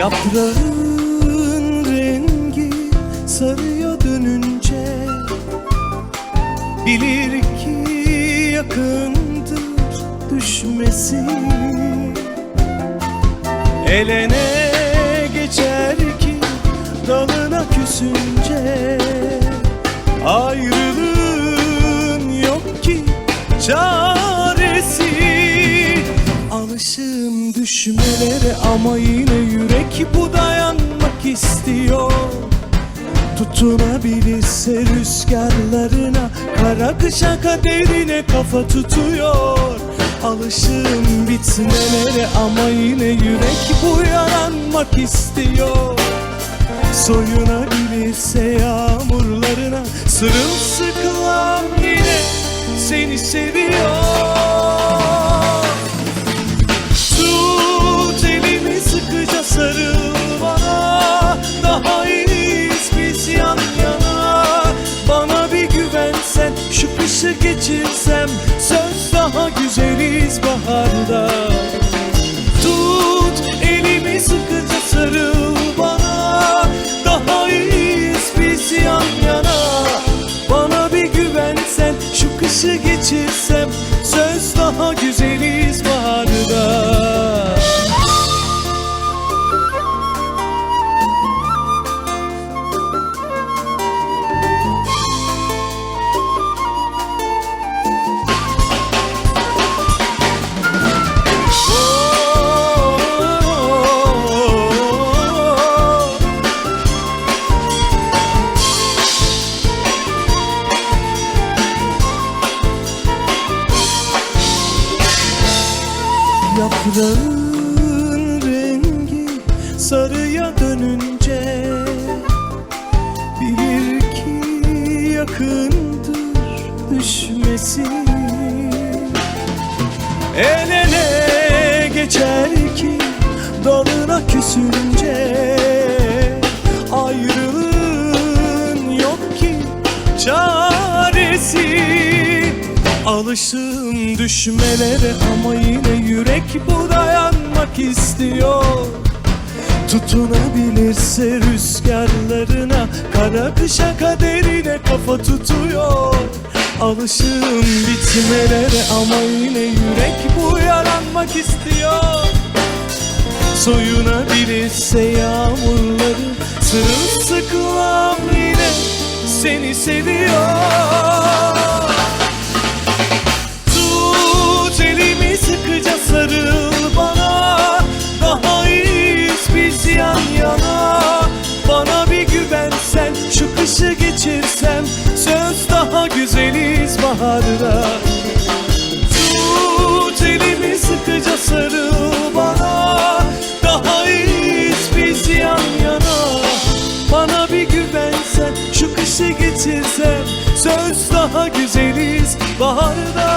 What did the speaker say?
Yaprağın rengi sarıya dönünce. Bilir ki yakındır düşmesi. Elene geçer ki dalına küsünce. Ayrılığın yok ki çaresi Alışım düşmelere ama yine yürek bu dayanmak istiyor. Tutunabilirse rüzgarlarına Kara kışa kaderine kafa tutuyor. Alışım bitmelere ama yine yürek bu yaranmak istiyor. Soyunabilirse yağmurlarına Sırılsıklam yine seni seviyor güzeliz baharda Yaprağın rengi sarıya dönünce Bilir ki yakındır düşmesi El ele geçer ki dalına küsünce Alışım düşmelere ama yine yürek bu dayanmak istiyor. Tutunabilirse rüzgarlarına Kara kışa kaderine kafa tutuyor. Alışım bitmelere ama yine yürek bu yaranmak istiyor. Soyunabilirse yağmurları Sırılsıklam yine seni seviyor sarıl bana. Daha iyiyiz biz yan yana. Bana bir güvensen şu kışı geçirsem. Söz daha güzeliz baharda. Tut elimi sıkıca sarıl bana. Daha iyiyiz biz yan yana. Bana bir güvensen şu kışı geçirsem. Söz daha güzeliz baharda